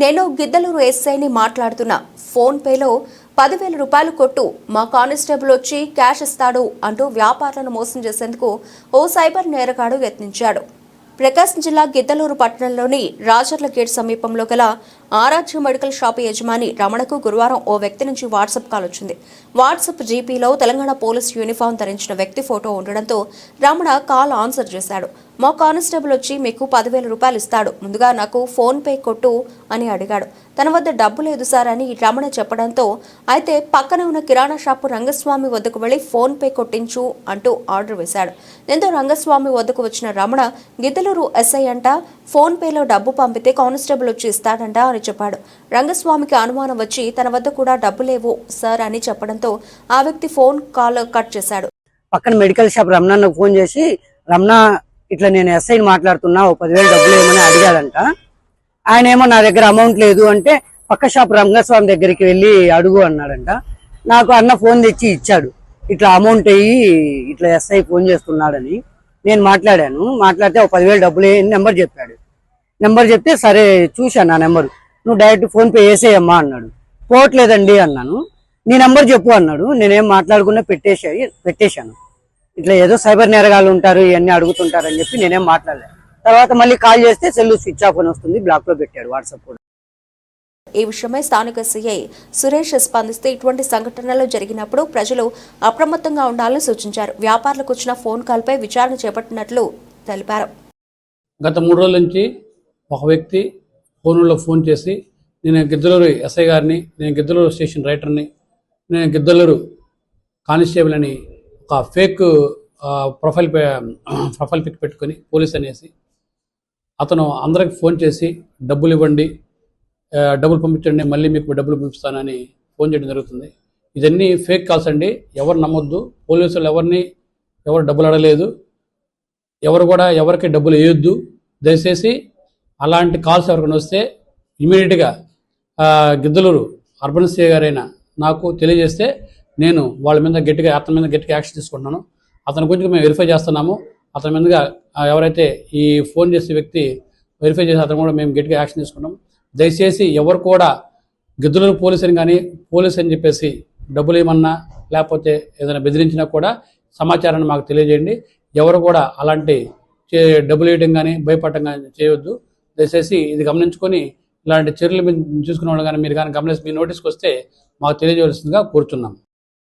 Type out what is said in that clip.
నేను గిద్దలూరు ఎస్ఐని మాట్లాడుతున్నా. ఫోన్ పేలో పదివేల రూపాయలు కొట్టు. మా కానిస్టేబుల్ వచ్చి క్యాష్ ఇస్తాడు అంటూ వ్యాపారులను మోసం చేసేందుకు ఓ సైబర్ నేరగాడు యత్నించాడు. ప్రకాశం జిల్లా గిద్దలూరు పట్టణంలోని రాజర్ల గేట్ సమీపంలో గల ఆరాధ్య మెడికల్ షాప్ యజమాని రమణకు గురువారం ఓ వ్యక్తి నుంచి వాట్సాప్ కాల్ వచ్చింది. వాట్సాప్ జీపీలో తెలంగాణ పోలీస్ యూనిఫామ్ ధరించిన వ్యక్తి ఫోటో ఉండడంతో రమణ కాల్ ఆన్సర్ చేశాడు. మా కానిస్టేబుల్ వచ్చి మీకు పదివేల రూపాయలు ఇస్తాడు. ముందుగా నాకు ఫోన్ పే కొట్టు అని అడిగాడు. తన వద్ద డబ్బు లేదు సార్ అని రమణ చెప్పడంతో అయితే పక్కన ఉన్న కిరాణా షాపు రంగస్వామి వద్దకు వెళ్ళి ఫోన్ పే కొట్టించు అంటూ ఆర్డర్ వేశాడు. దీంతో రంగస్వామి వద్దకు వచ్చిన రమణ గిద్దలూరు ఎస్ఐ అంట ఫోన్ పేలో డబ్బు పంపితే కానిస్టేబుల్ వచ్చి ఇస్తాడంట అని చెప్పాడు. రంగస్వామికి అనుమానం వచ్చి తన వద్ద కూడా డబ్బు లేవు సార్ అని చెప్పడంతో ఆ వ్యక్తి ఫోన్ కాల్ కట్ చేశాడు. పక్కన మెడికల్ షాప్ రమణ ఫోన్ చేసి రమణ ఇట్లా నేను ఎస్ఐని మాట్లాడుతున్నా ఓ పదివేలు డబ్బులు ఏమని అడిగాడంట. ఆయన ఏమో నా దగ్గర అమౌంట్ లేదు అంటే పక్క షాప్ రంగస్వామి దగ్గరికి వెళ్ళి అడుగు అన్నాడంట. నాకు అన్న ఫోన్ తెచ్చి ఇచ్చాడు. ఇట్లా అమౌంట్ అయ్యి ఇట్లా ఎస్ఐ ఫోన్ చేస్తున్నాడని నేను మాట్లాడాను. మాట్లాడితే ఒక పదివేలు డబ్బులు నెంబర్ చెప్పాడు. నెంబర్ చెప్తే సరే చూశాను నా నెంబర్. నువ్వు డైరెక్ట్ ఫోన్ పే వేసేయమ్మా అన్నాడు. పోవట్లేదండి అన్నాను. నీ నెంబర్ చెప్పు అన్నాడు. నేనేం మాట్లాడకుండా పెట్టేసా పెట్టేశాను. ఇట్లా ఏదో సైబర్ నేరగాళ్ళు ఉంటారు ఇవన్నీ అడుగుతుంటారు అని చెప్పి నేనేం మాట్లాడలేదు తర్వాత మళ్ళీ కాల్ చేస్తే సెల్ స్విచ్ ఆఫ్ అని వస్తుంది బ్లాక్లో పెట్టాడు వాట్సాప్ కూడా. ఈ విషయమై స్థానిక సీఐ సురేష్ స్పందిస్తే ఇటువంటి సంఘటనలు జరిగినప్పుడు ప్రజలు అప్రమత్తంగా ఉండాలని సూచించారు. వ్యాపారులకు వచ్చిన ఫోన్ కాల్పై విచారణ చేపట్టినట్లు తెలిపారు. గత మూడు రోజుల నుంచి ఒక వ్యక్తి ఫోన్లో ఫోన్ చేసి నేను గిద్దలూరు ఎస్ఐ గారిని నేను గిద్దలూరు స్టేషన్ రైటర్ని నేను గిద్దలూరు కానిస్టేబుల్ అని ఒక ఫేక్ ప్రొఫైల్ ప్రొఫైల్ పిక్ పెట్టుకొని పోలీస్ అనేసి అతను అందరికి ఫోన్ చేసి డబ్బులు ఇవ్వండి డబ్బులు పంపించండి మళ్ళీ మీకు డబ్బులు పంపిస్తానని ఫోన్ చేయడం జరుగుతుంది. ఇదన్నీ ఫేక్ కాల్స్ అండి. ఎవరు నమ్మొద్దు. పోలీసులు ఎవరిని ఎవరు డబ్బులు అడగలేదు. ఎవరు కూడా ఎవరికి డబ్బులు వేయొద్దు దయచేసి అలాంటి కాల్స్ ఎవరికైనా వస్తే ఇమీడియట్గా గిద్దలూరు అర్బన్ సిఐ గారైనా నాకు తెలియజేస్తే నేను వాళ్ళ మీద గట్టిగా అతని మీద గట్టిగా యాక్షన్ తీసుకుంటున్నాను. అతని గురించి మేము వెరిఫై చేస్తున్నాము. అతని మీదుగా ఎవరైతే ఈ ఫోన్ చేసే వ్యక్తి వెరిఫై చేసి అతను కూడా మేము గట్టిగా యాక్షన్ తీసుకున్నాం దయచేసి ఎవరు కూడా గిద్దలూరు పోలీస్ అని కానీ పోలీస్ అని చెప్పేసి డబ్బులు ఏమన్నా లేకపోతే ఏదైనా బెదిరించినా కూడా సమాచారాన్ని మాకు తెలియజేయండి. ఎవరు కూడా అలాంటి చే- డబ్బులు వేయడం కానీ భయపడటం కానీ చేయొద్దు. దయచేసి ఇది గమనించుకొని ఇలాంటి చర్యలు మీరు చూసుకునే వాళ్ళు కానీ మీరు కానీ గమనించి మీ నోటీస్కి వస్తే మాకు తెలియజేయాల్సిందిగా కోరుతున్నాం